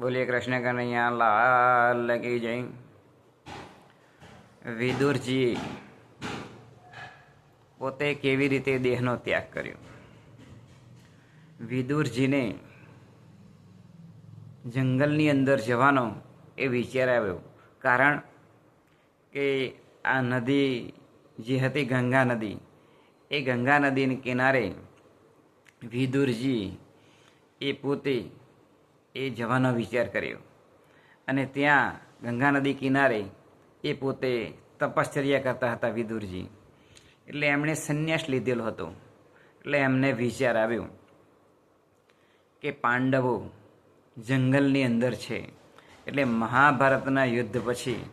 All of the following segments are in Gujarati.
બોલીએ કૃષ્ણ કનૈયા, લાલ કી જય. વિદુરજી, પોતે કેવી રીતે દેહનો ત્યાગ કર્યો? વિદુરજીને જંગલની અંદર જવાનો એ વિચાર આવ્યો. કારણ કે આ નદી જે હતી ગંગા નદી, એ ગંગા નદીના કિનારે વિદુરજી એ પોતે એ જવાનો વિચાર કર્યો. અને ત્યાં ગંગા નદી કિનારે એ પોતે તપશ્ચર્યા કરતા હતા વિદુરજી. એટલે એમણે સંન્યાસ લીધેલો હતો. એટલે એમને વિચાર આવ્યો કે પાંડવો જંગલની અંદર છે. એટલે મહાભારતના યુદ્ધ પછી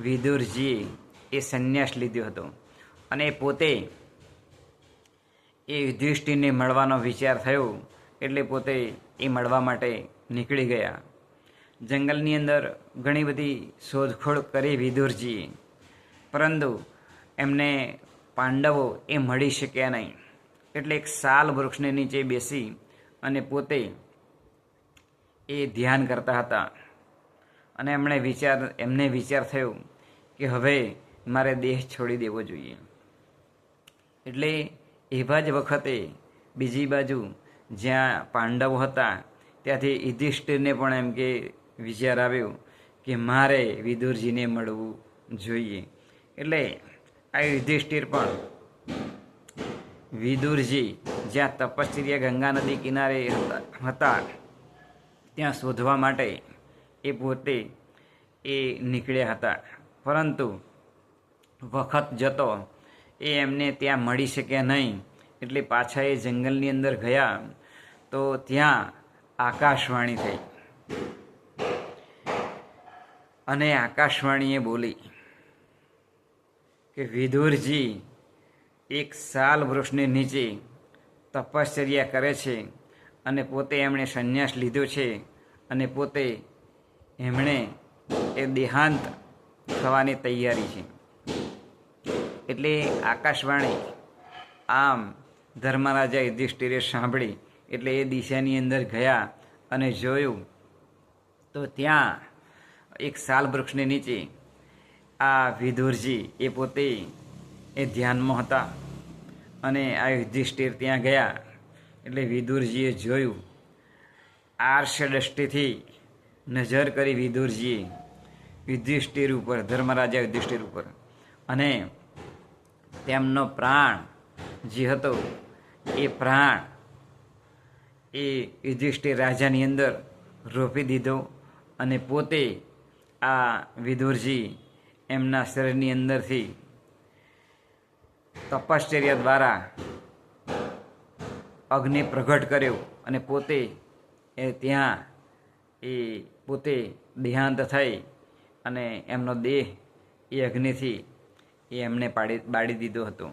વિદુરજીએ એ સંન્યાસ લીધો હતો. અને પોતે એ યુધિષ્ઠિરને મળવાનો વિચાર થયો એટલે પોતે એ મળવા માટે નીકળી ગયા. જંગલની અંદર ઘણી બધી શોધખોળ કરી વિદુરજીએ પરંતુ એમને પાંડવો એ મળી શક્યા નહીં. એટલે એક સાલ વૃક્ષને નીચે બેસી અને પોતે એ ધ્યાન કરતા હતા. અને એમણે વિચાર, એમને વિચાર થયો કે હવે મારે દેહ છોડી દેવો જોઈએ. એટલે એવા જ વખતે બીજી બાજુ જ્યાં પાંડવો હતા, ત્યાંથી યુધિષ્ઠિરને પણ એમ કે વિચાર આવ્યો કે મારે વિદુરજીને મળવું જોઈએ. એટલે આ યુધિષ્ઠિર પણ વિદુરજી જ્યાં તપશ્ચર્યા ગંગા નદી કિનારે હતા ત્યાં શોધવા માટે એ પોતે એ નીકળ્યા હતા. પરંતુ વખત જતો એ એમને ત્યાં મળી શક્યા નહીં. એટલે પાછા એ જંગલની અંદર ગયા તો ત્યાં આકાશવાણી થઈ. અને આકાશવાણીએ બોલી કે વિધુરજી, એક સાલ વૃક્ષની નીચે તપશ્ચર્યા કરે છે અને પોતે એમણે સંન્યાસ લીધો છે અને પોતે એમણે એ દેહાંત થવાની તૈયારી છે. એટલે આકાશવાણી આમ ધર્મરાજા યુધિષ્ઠિરે સાંભળી એટલે એ દિશાની અંદર ગયા અને જોયું તો ત્યાં એક સાલ વૃક્ષની નીચે આ વિધુરજી એ પોતે એ ધ્યાનમાં હતા અને આ યુધિષ્ઠિર ત્યાં ગયા એટલે વિદુરજીએ જોયું આર્ષ દ્રષ્ટિથી નજર કરી વિદુરજીએ યુધિષ્ઠિર ઉપર, ધર્મરાજા યુધિષ્ઠિર ઉપર. અને તેમનો પ્રાણ જે હતો, એ પ્રાણ એ યુધિષ્ઠિર રાજાની અંદર રોપી દીધો અને પોતે આ વિદુરજી એમના શરીરની અંદરથી તપશ્ચર્યા દ્વારા અગ્નિ પ્રગટ કર્યો અને પોતે એ ત્યાં એ પોતે દેહાંત થઈ અને એમનો દેહ એ અગ્નિથી એ એમને પાડી બાળી દીધો હતો.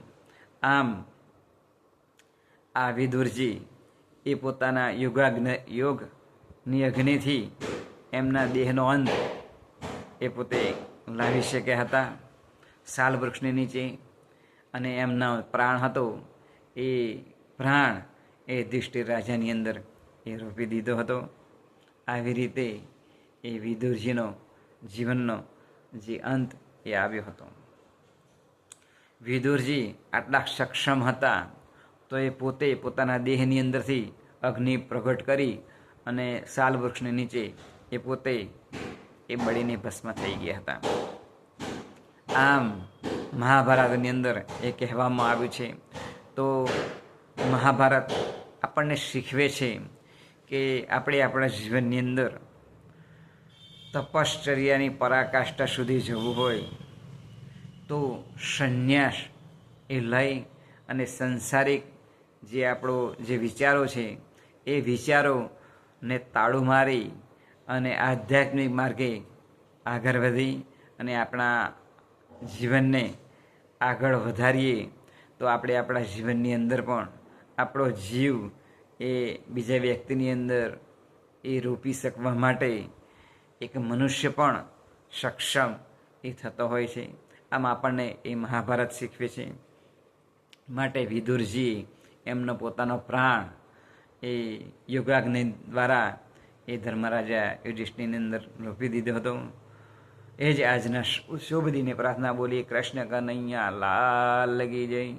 આમ આ વિદુરજી એ પોતાના યોગાગ્ન યોગની અગ્નિથી એમના દેહનો અંત એ પોતે લાવી શક્યા હતા. સાલ વૃક્ષની નીચે અને એમનો પ્રાણ હતો એ પ્રાણ એ યુધિષ્ઠિર રાજાની અંદર એ રોપી દીધો હતો. આવી રીતે એ વિદુરજીનો જીવનનો જે અંત એ આવ્યો હતો. વિદુરજી આટલા સક્ષમ હતા તો એ પોતે પોતાના દેહની અંદરથી અગ્નિ પ્રગટ કરી અને સાલ વૃક્ષની નીચે એ પોતે એ બળીને ભસ્મ થઈ ગયા હતા. આમ મહાભારતની અંદર એ કહેવામાં આવ્યું છે. તો મહાભારત આપણને શીખવે છે કે આપણે આપણા જીવનની અંદર તપશ્ચર્યાની પરાકાષ્ઠા સુધી જવું હોય તો સંન્યાસ એ લઈ અને સંસારિક જે આપણો જે વિચારો છે એ વિચારોને તાળું મારી અને આધ્યાત્મિક માર્ગે આગળ વધી અને આપણા જીવનને આગળ વધારીએ, તો આપણે આપણા જીવનની અંદર પણ આપણો જીવ એ બીજા વ્યક્તિની અંદર એ રોપી શકવા માટે એક મનુષ્ય પણ સક્ષમ એ થતો હોય છે. આમ આપણને એ મહાભારત શીખવે છે. માટે વિદુરજી એમનો પોતાનો પ્રાણ એ યોગાગ્નિ દ્વારા એ ધર્મરાજા યુધિષ્ઠિરની અંદર રોપી દીધો હતો. એ જ આજના શુભ દિને પ્રાર્થના બોલી, કૃષ્ણ કનૈયા, લાલ લગી જઈ.